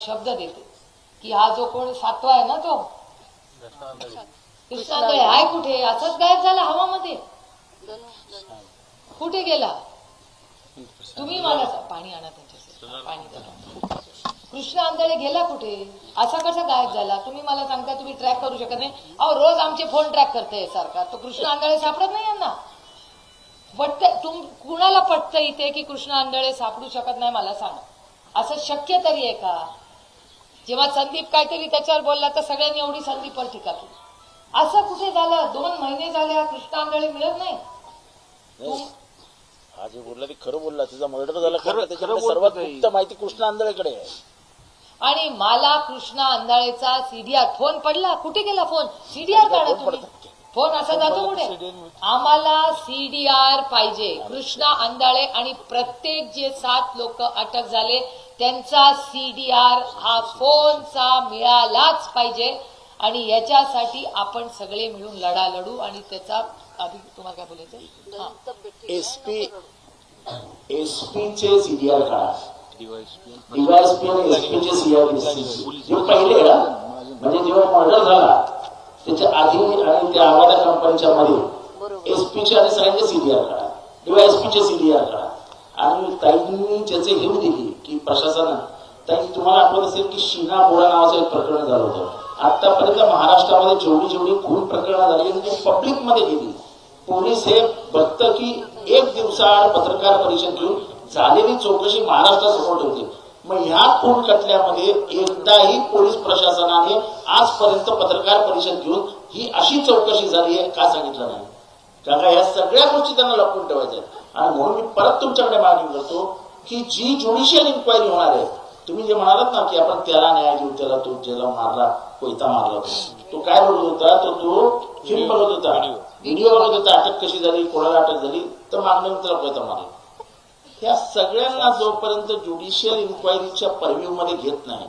शब्द देते. की हा जो कोण सातवा आहे ना तो? कृष्णांदळे आहे. कुठे? असंच गायब झाला हवामध्ये. कुठे गेला? तुम्ही मला पाणी आणा त्यांच्यासाठी. पाणी कृष्ण आंधळे गेला कुठे? असा कसा गायब झाला? तुम्ही मला सांगता तुम्ही ट्रॅक करू शकत नाही. अहो रोज आमचे फोन ट्रॅक करते सरकार तो कृष्ण आंधळे सापडत नाही यांना? पटत तुम कुणाला पटतं इथे की कृष्ण आंधळे सापडू शकत नाही? मला सांग. असं शक्य तरी आहे का? जेव्हा संदीप काहीतरी त्याच्यावर बोलला तर सगळ्यांनी एवढी संदीपवर टीका केली. असं कुठे झालं? दोन महिने झाले हा कृष्ण आंधळे मिळत नाही. नाही. हा जे बोलला ते खरं बोलला त्याचा मर्डर झाला. खरं- खरं त्याच्याकडे सर्वात. गुप्त माहिती कृष्ण आंधळेकडे आहे. आणि मला कृष्णा अंधाळेचा सीडीआर फोन पडला. कुठे गेला फोन? सीडीआर काढा तुम्ही. फोन असा जातो कुठे आम्हाला सीडीआर पाहिजे. कृष्णा अंधाळे आणि प्रत्येक जे सात लोक अटक झाले त्यांचा सीडीआर हा फोनचा मिळालाच पाहिजे. आणि याच्यासाठी आपण सगळे मिळून लढा लढू आणि त्याचा आधी तुम्हाला काय बोलायचं. एसपी एसपीचे सीडीआर काढा. डीवायएसपी डीवायएसपी आणि एसपीचे सीआर पहिले ना म्हणजे जेव्हा मर्डर झाला त्याच्या आधी आणि त्या आवाजा कंपनीच्या मध्ये एसपीचे आणि सगळ्यांचे सीडीआर काढा. डीवायएसपीचे सीडीआर काढा. आणि ताईंनी ज्याचे हे दिली की प्रशासनानं ताई तुम्हाला आठवत असेल की शीना बोरा नावाचं एक प्रकरण झालं होतं. आतापर्यंत महाराष्ट्रामध्ये जेवढी जेवढी खून प्रकरणं झाली आणि ती पब्लिकमध्ये गेली पोलीस हे बघतं की एक दिवसाआड पत्रकार परिषद घेऊन झालेली चौकशी महाराष्ट्रासमोर ठेवते. मग ह्या खून खटल्यामध्ये एकदाही पोलीस प्रशासनाने आजपर्यंत पत्रकार परिषद घेऊन ही अशी चौकशी झाली आहे का सांगितलं नाही. कारण का या सगळ्या गोष्टी त्यांना लपवून ठेवायच्या. आणि म्हणून मी परत तुमच्याकडे मागणी करतो की जी ज्युडिशियल इन्क्वायरी होणार आहे तुम्ही जे म्हणालात ना की आपण त्याला न्याय देऊ त्याला तो ज्याला मारला कोयता मारला तो. काय बोलत होता? तो तो फिल्म बनवत होता. व्हिडिओ बनवत होता. अटक कशी झाली? कोणाला अटक झाली? तर मागण्यानंतर कोयता मारला. ह्या सगळ्यांना जोपर्यंत ज्युडिशियल इन्क्वायरीच्या परव्ह्यू मध्ये घेत नाही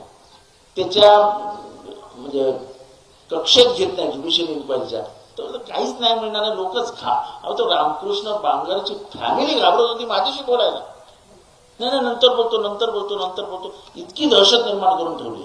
त्याच्या म्हणजे कक्षेत घेत नाही ज्युडिशियल इन्क्वायरीच्या तर काहीच नाही मिळणार लोकच खा. अहो तो रामकृष्ण बांगरची फॅमिली घाबरत होती माझ्याशी बोलायला. नाही नाही नंतर बोलतो नंतर बोलतो नंतर बोलतो. इतकी दहशत निर्माण करून ठेवली